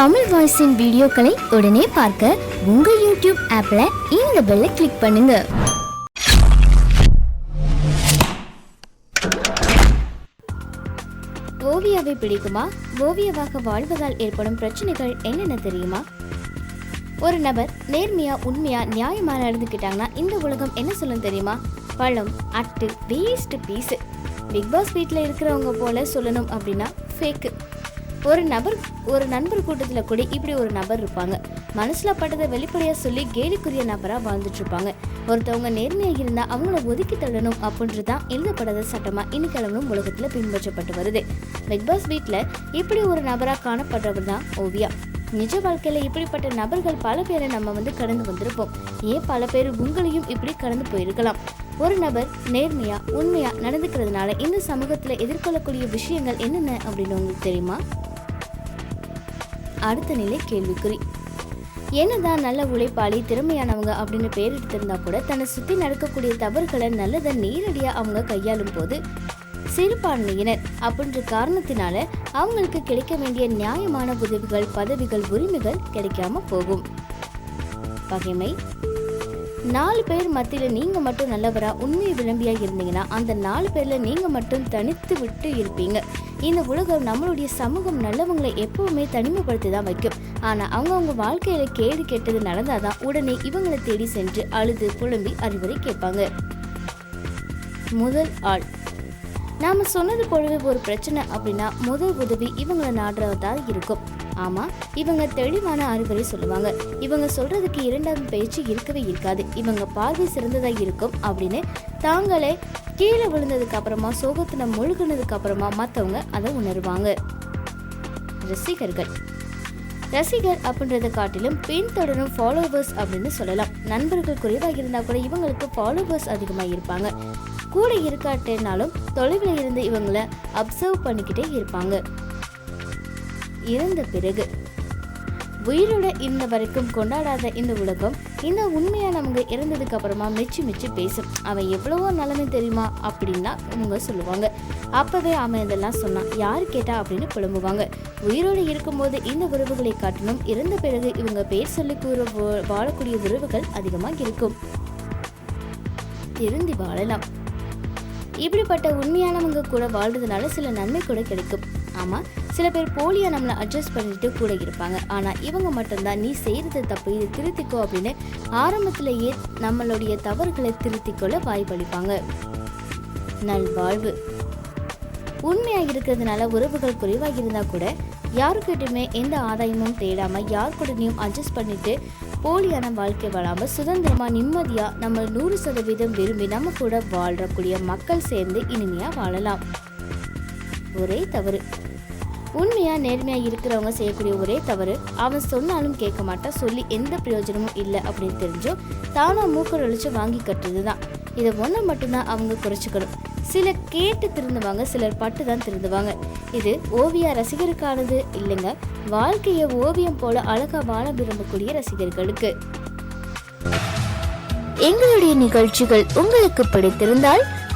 தமிழ் வாய்ஸின் வீடியோக்களை உடனே பார்க்க உங்க யூடியூப் ஆப்ல இந்த பெல்லை கிளிக் பண்ணுங்க. ஓவியாவை பிடிக்குமா? ஓவியவாக வாழ்வதால் ஏற்படும் பிரச்சனைகள் என்னென்ன தெரியுமா? ஒரு நபர் நேர்மையா உண்மையா நியாயமா நடந்துக்கிட்டாங்கன்னா இந்த உலகம் என்ன சொல்லும் தெரியுமா? பழம் அட்டு வேஸ்ட் பீஸ் பிக் பாஸ் வீட்டில் இருக்கிறவங்க போல சொல்லணும் அப்படின்னா ஃபேக்கு ஒரு நபர் ஒரு நண்பர் கூட்டத்தில் கூட இப்படி ஒரு நபர் இருப்பாங்க. மனசில் பட்டதை வெளிப்படையாக சொல்லி கேலிக்குரிய நபராக வாழ்ந்துட்டு இருப்பாங்க ஒருத்தவங்க நேர்மையாக இருந்தால் அவங்கள ஒதுக்கி தள்ளணும் அப்படின்றது தான் எழுதப்படாத சட்டமாக இன்னைக்கிழமும் உலகத்தில் பின்பற்றப்பட்டு வருது. பிக் பாஸ் வீட்டில் இப்படி ஒரு நபராக காணப்படுறவர் தான் ஓவியா. நிஜ வாழ்க்கையில் இப்படிப்பட்ட நபர்கள் பல பேரை நம்ம வந்து கடந்து வந்திருப்போம். ஏன் பல பேர் உங்களையும் இப்படி கடந்து போயிருக்கலாம்? ஒரு நபர் நேர்மையா உண்மையா நடந்துக்கிறதுனால இந்த சமூகத்தில் எதிர்கொள்ளக்கூடிய விஷயங்கள் என்னென்ன அப்படின்னு உங்களுக்கு தெரியுமா? அடுத்த நிலை கேள்விக்குறி. என்னதான் நல்ல உழைப்பாளி திறமையானவங்க அப்படின்னு பேர் எடுத்திருந்தா கூட தன்னை சுத்தி நடக்கக்கூடிய தவறுகளை நல்லதை நேரடியாக அவங்க கையாளும் போது சிறுபான்மையினர் அப்படின்ற காரணத்தினால அவங்களுக்கு கிடைக்க வேண்டிய நியாயமான உதவிகள் பதவிகள் உரிமைகள் கிடைக்காம போகும். பகைமை நாலு பேர் மத்தியில் நீங்கள் மட்டும் நல்லவரா உண்மை விளம்பியாக இருந்தீங்கன்னா அந்த நாலு பேரில் நீங்கள் மட்டும் தனித்து விட்டு இருப்பீங்க. இந்த உலகம் நம்மளுடைய சமூகம் நல்லவங்களை எப்பவுமே தனிமைப்படுத்தி தான் வைக்கும். ஆனால் அவங்கவுங்க வாழ்க்கையில் கேடு கெட்டது நடந்தாதான் உடனே இவங்களை தேடி சென்று அழுது புலம்பி அறிவுரை கேட்பாங்க. முதல் ஆள். நாம சொன்னது போலவே ஒரு பிரச்சனை அப்படின்னா முதல் உதவி இவங்களை நாடுறதா இருக்கும். ஆமா இவங்க தெளிவான அறிவுரை சொல்லுவாங்க. இவங்க சொல்றதுக்கு இரண்டாவது பேச்சு இருக்கவே இருக்காது. இவங்க பார்வை சிறந்ததா இருக்கும் அப்படின்னு தாங்களே கீழே விழுந்ததுக்கு அப்புறமா சோகத்துல முழுகுனதுக்கு அப்புறமா மற்றவங்க அதை உணருவாங்க. ரசிகர்கள். ரசிகர் அப்படின்றத காட்டிலும் பின்தொடரும் ஃபாலோவர்ஸ் அப்படின்னு சொல்லலாம். நண்பர்கள் குறைவாக இருந்தால் கூட இவங்களுக்கு ஃபாலோவர்ஸ் அதிகமாக இருப்பாங்க. கூட இருக்காட்டேனாலும் தொலைவில் இருந்து இவங்களை அப்சர்வ் பண்ணிக்கிட்டே இருப்பாங்க. இறந்த பிறகு. உயிரோட இருந்த வரைக்கும் கொண்டாடாத இந்த உலகம் இந்த உண்மையானவங்க இறந்ததுக்கு அப்புறமா மிச்சு மிச்சு பேசும். அவன் எவ்வளவோ நிலைமை தெரியுமா? அப்படின்னா இவங்க சொல்லுவாங்க. அப்பவே அவன் இதெல்லாம் சொன்னான். யார் கேட்டா? அப்படின்னு புலம்புவாங்க. உயிரோடு இருக்கும்போது இந்த உறவுகளை காட்டினும் இறந்த பிறகு இவங்க பேர் சொல்லி கூற வாழக்கூடிய உறவுகள் அதிகமாக இருக்கும். திருந்தி வாழலாம். இப்படிப்பட்ட உண்மையானவங்க கூட வாழ்றதுனால சில நன்மை கூட கிடைக்கும். ஆமாம் சில பேர் போலியாக நம்மளை அட்ஜஸ்ட் பண்ணிட்டு கூட இருப்பாங்க. ஆனால் இவங்க மட்டும்தான் நீ செய்கிறது தப்பு இது திருத்திக்கோ அப்படின்னு ஆரம்பத்திலேயே நம்மளுடைய தவறுகளை திருத்திக்கொள்ள வாய்ப்பளிப்பாங்க. நல்வாழ்வு. உண்மையாக இருக்கிறதுனால உறவுகள் குறைவாக இருந்தால் கூட யாருக்கிட்டையுமே எந்த ஆதாயமும் தேடாமல் யார் கூடனையும் அட்ஜஸ்ட் பண்ணிட்டு போலியான வாழ்க்கை வாழாமல் சுதந்திரமாக நிம்மதியாக நம்ம நூறு சதவீதம் விரும்பி நம்ம கூட வாழக்கூடிய மக்கள் சேர்ந்து இனிமையாக வாழலாம். ஒரே தவறு. உண்மையா நேர்மையா இருக்கிறவங்க செய்யக்கூடிய ஒரே தவறு. அவன் சொன்னாலும் கேட்க மாட்டான் சொல்லி எந்த பிரயோஜனமும் இல்லை அப்படின்னு தெரிஞ்சோ தானா மூக்கர் ஒழிச்சு வாங்கி கட்டுறது தான் இதை ஒன்றை மட்டும்தான் அவங்க குறைச்சிக்கணும். சிலர் கேட்டு திருந்துவாங்க சிலர் பட்டு தான் திருந்துவாங்க. இது ஓவியா ரசிகருக்கானது இல்லைங்க. வாழ்க்கையை ஓவியம் போல அழகா வாழ விரும்பக்கூடிய ரசிகர்களுக்கு. எங்களுடைய நிகழ்ச்சிகள் உங்களுக்கு பிடித்திருந்தால்